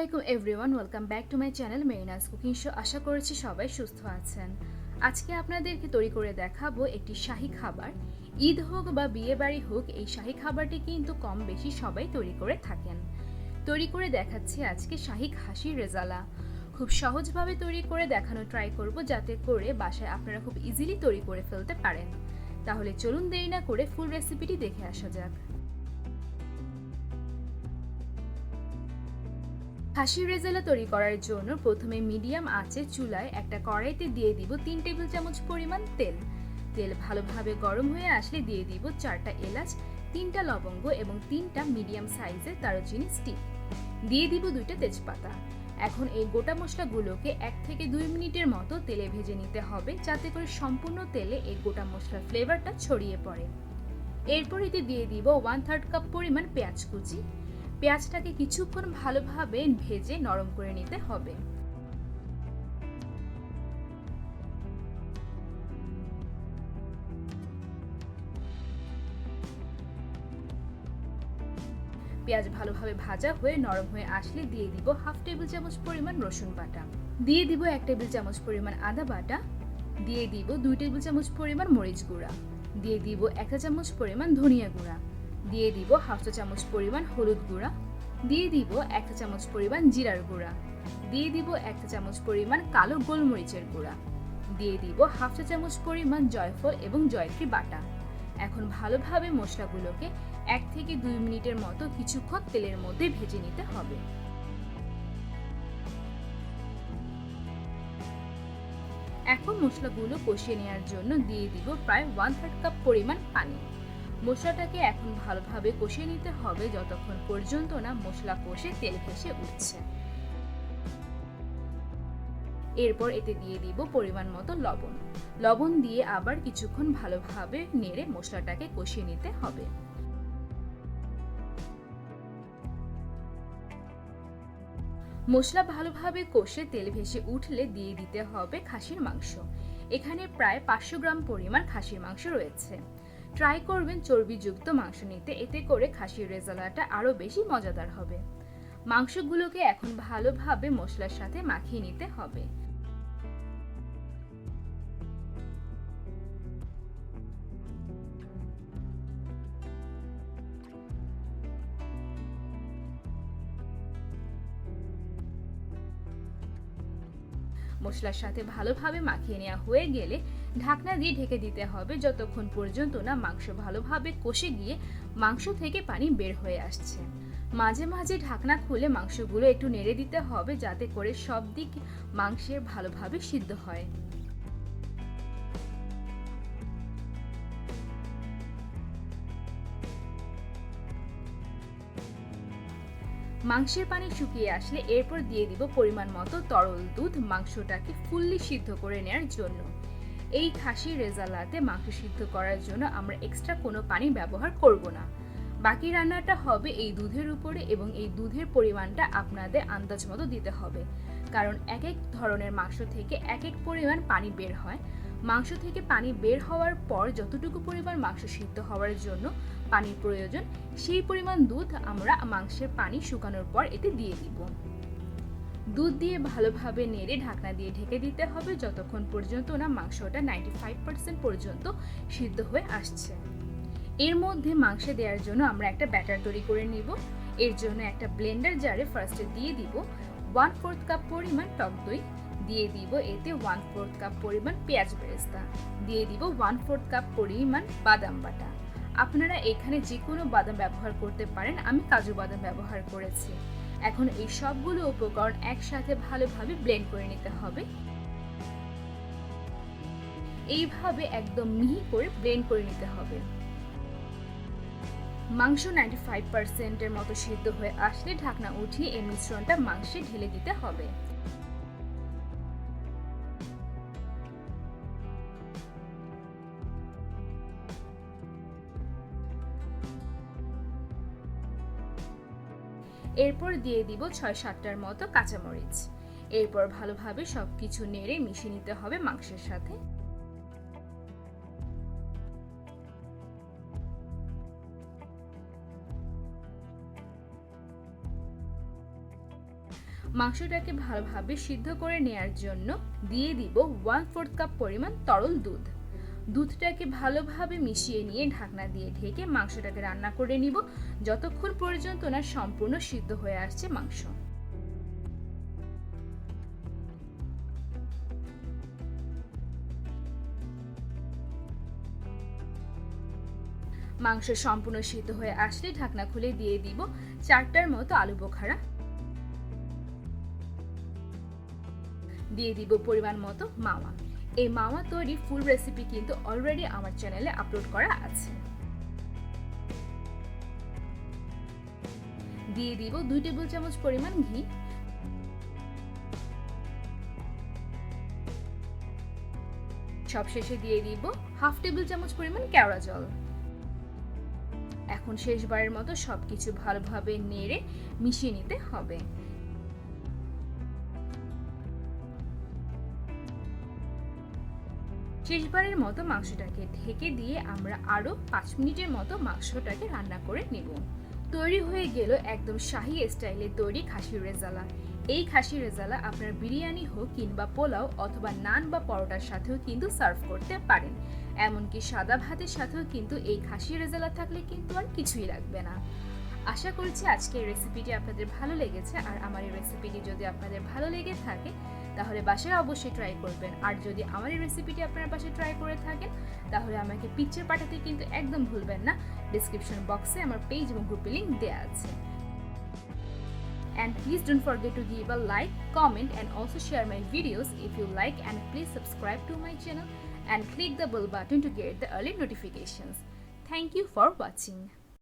আলাইকুম everyone, welcome back to my channel Marina's cooking show. আশা করেছি সবাই সুস্থ আছেন। আজকে আপনাদেরকে তৈরি করে দেখাবো একটি শাহী খাবার। ঈদ হোক বা বিয়ে বাড়ি হোক, এই শাহী খাবারটি কিন্তু কম বেশি সবাই তৈরি করে থাকেন। তৈরি করে দেখাচ্ছি আজকে শাহী খাসি রেজালা। খুব সহজভাবে তৈরি করে দেখানো ট্রাই করব, যাতে করে বাসায় আপনারা খুব ইজিলি তৈরি করে ফেলতে পারেন। তাহলে চলুন দেরি না করে ফুল রেসিপিটি দেখে আসা যাক। খাসির রেজালা তৈরি করার জন্য প্রথমে মিডিয়াম আঁচে চুলায় একটা কড়াইতে দিয়ে দিব তিন টেবিল চামচ পরিমাণ তেল। তেল ভালোভাবে গরম হয়ে আসলে দিয়ে দিব চারটা এলাচ, তিনটা লবঙ্গ এবং তিনটা মিডিয়াম সাইজের দারুচিনি স্টিক। দিয়ে দিব দুইটা তেজপাতা। এখন এই গোটা মশলাগুলোকে এক থেকে দুই মিনিটের মতো তেলে ভেজে নিতে হবে যাতে করে সম্পূর্ণ তেলে এই গোটা মশলার ফ্লেভারটা ছড়িয়ে পড়ে। এরপর এতে দিয়ে দিব ওয়ান থার্ড কাপ পরিমাণ পেঁয়াজ কুচি পেঁয়াজটাকে কিছুক্ষণ ভালোভাবে ভেজে নরম করে নিতে হবে। পেঁয়াজ ভালোভাবে ভাজা হয়ে নরম হয়ে আসলে দিয়ে দিব হাফ টেবিল চামচ পরিমাণ রসুন বাটা। দিয়ে দিব এক টেবিল চামচ পরিমাণ আদা বাটা। দিয়ে দিব দুই টেবিল চামচ পরিমাণ মরিচ গুঁড়া। দিয়ে দিব একটা চামচ পরিমাণ ধনিয়া গুঁড়া। দিয়ে দিব হাফ চা চামচ পরিমাণ হলুদ গুঁড়া। দিয়ে দিব একটা চামচ পরিমাণ জিরার গুঁড়া। দিয়ে দিব একটা চামচ পরিমাণ কালো গোলমরিচের গুঁড়া। দিয়ে দিব হাফ চা চামচ পরিমাণ জয়ফল এবং জয়ত্রী বাটা। এখন ভালোভাবে মশলাগুলোকে এক থেকে দুই মিনিটের মতো কিছুক্ষণ তেলের মধ্যে ভেজে নিতে হবে। এখন মশলাগুলো কষিয়ে নেওয়ার জন্য দিয়ে দিব প্রায় ওয়ান থার্ড কাপ পরিমাণ পানি। মশলাটাকে এখন ভালোভাবে কষিয়ে নিতে হবে যতক্ষণ পর্যন্ত না মশলা কষে তেল ভেসে উঠছে। এরপর এতে দিয়ে দিব পরিমাণ মতো লবণ। লবণ দিয়ে আবার কিছুক্ষণ ভালোভাবে নেড়ে মশলাটাকে কষিয়ে নিতে হবে। মশলা ভালোভাবে কষে তেল ভেসে উঠলে দিয়ে দিতে হবে খাসির মাংস। এখানে প্রায় পাঁচশো গ্রাম পরিমাণ খাসির মাংস রয়েছে। ট্রাই করবেন চর্বিযুক্ত মাংস নিতে। এতে করে খাসির রেজালাটা আরও বেশি মজাদার হবে। মাংসগুলোকে এখন ভালোভাবে মশলার সাথে মাখিয়ে নিতে হবে। মশলার সাথে ভালোভাবে মাখিয়ে নেওয়া হয়ে গেলে ঢাকনা দিয়ে ঢেকে দিতে হবে যতক্ষণ পর্যন্ত না মাংস ভালোভাবে কষে গিয়ে মাংস থেকে পানি বের হয়ে আসছে। মাঝে মাঝে ঢাকনা খুলে মাংসগুলো একটু নেড়ে দিতে হবে যাতে করে সব দিক মাংসের ভালোভাবে সিদ্ধ হয়। মাংসের পানি শুকিয়ে আসলে এরপর দিয়ে দিব পরিমাণ মতো তরল দুধ মাংসটাকে ফুললি সিদ্ধ করে নেওয়ার জন্য। এই খাসির রেজালাতে মাংস সিদ্ধ করার জন্য আমরা এক্সট্রা কোনো পানি ব্যবহার করব না। বাকি রান্নাটা হবে এই দুধের উপরে এবং এই দুধের পরিমাণটা আপনাদের আন্দাজ মতো দিতে হবে। কারণ এক এক ধরনের মাংস থেকে এক এক পরিমাণ পানি বের হয়। মাংস থেকে পানি বের হওয়ার পর যতটুকু পরিমাণ মাংস সিদ্ধ হওয়ার জন্য পানির প্রয়োজন, সেই পরিমাণ দুধ আমরা মাংসের পানি শুকানোর পর এতে দিয়ে দিব। দুধ দিয়ে ভালোভাবে নেড়ে ঢাকনা দিয়ে ঢেকে দিতে হবে। যতক্ষণ পর্যন্ত না মাংসটা নাইনটি ফাইভ পার্সেন্ট পর্যন্ত সিদ্ধ হয়ে আসছে। এর মধ্যে মাংসে দেওয়ার জন্য আমরা একটা ব্যাটার তৈরি করে নিব। এর জন্য একটা ব্লেন্ডার জারে ফার্স্টে দিয়ে দিব ওয়ান ফোর্থ কাপ পরিমাণ টক দই। দিয়ে দিব এতে ওয়ান ফোর্থ কাপ পরিমাণ পেঁয়াজ বেরেস্তা। দিয়ে দিব ওয়ান ফোর্থ কাপ পরিমাণ বাদাম বাটা। আপনারা এখানে যে কোনো বাদাম ব্যবহার করতে পারেন। আমি কাজু বাদাম ব্যবহার করেছি। এখন এই সবগুলো উপকরণ একসাথে ভালোভাবে ব্লেন্ড করে নিতে হবে। এইভাবে একদম মিহি করে ব্লেন্ড করে নিতে হবে। মাংস নাইনটি ফাইভ পার্সেন্টের মতো সিদ্ধ হয়ে আসলে ঢাকনা উঠিয়ে এই মিশ্রণটা মাংসে ঢেলে দিতে হবে। এরপর দিয়ে দিব ছয় সাতটার মতো কাঁচামরিচ। এরপর ভালোভাবে সব কিছু নেড়ে মিশিয়ে নিতে হবে মাংসের সাথে। মাংসটাকে ভালোভাবে সিদ্ধ করে নেয়ার জন্য দিয়ে দিব ওয়ান ফোর্থ কাপ পরিমাণ তরল দুধ। দুধটাকে ভালোভাবে মিশিয়ে নিয়ে ঢাকনা দিয়ে ঢেকে মাংসটাকে রান্না করে নিব। যতক্ষণ পর্যন্ত না সম্পূর্ণ সিদ্ধ হয়ে আসছে মাংস। মাংস সম্পূর্ণ সিদ্ধ হয়ে আসলে ঢাকনা খুলে দিয়ে দিব চারটার মতো আলু বোখারা। দিয়ে দিব পরিমাণ মতো মাওয়া। এই মামা তৈরি ফুল রেসিপি কিন্তু অলরেডি আমার চ্যানেলে আপলোড করা আছে। দিয়ে দিব দুই টেবিল চামচ পরিমাণ ঘি। সবশেষে দিয়ে দিব হাফ টেবিল চামচ পরিমাণ কেওড়া জল। এখন শেষবারের মতো সবকিছু ভালোভাবে নেড়ে মিশিয়ে নিতে হবে। শেষবারের মতো মাংসটাকে ঢেকে দিয়ে আমরা আরও পাঁচ মিনিটের মতো মাংসটাকে রান্না করে নেব। তৈরি হয়ে গেল একদম শাহি স্টাইলে তৈরি খাসির রেজালা। এই খাসি রেজালা আপনার বিরিয়ানি হোক কিংবা পোলাও অথবা নান বা পরোটার সাথেও কিন্তু সার্ভ করতে পারেন। এমনকি সাদা ভাতের সাথেও কিন্তু এই খাসি রেজালা থাকলে কিন্তু আর কিছুই লাগবে না। আশা করছি আজকে এই রেসিপিটি আপনাদের ভালো লেগেছে। আর আমার এই রেসিপিটি যদি আপনাদের ভালো লেগে থাকে, তাহলে বাসায় অবশ্যই ট্রাই করবেন। আর যদি আমার এই রেসিপিটি আপনার পাশে ট্রাই করে থাকেন, তাহলে আমাকে পিকচার পাঠাতে কিন্তু একদম ভুলবেন না। ডিসক্রিপশন বক্সে আমার পেজ এবং গ্রুপে লিঙ্ক দেওয়া আছে। And please don't forget to give a like comment and also share my videos if you like and please subscribe to my channel and click the bell button to get the early notifications thank you for watching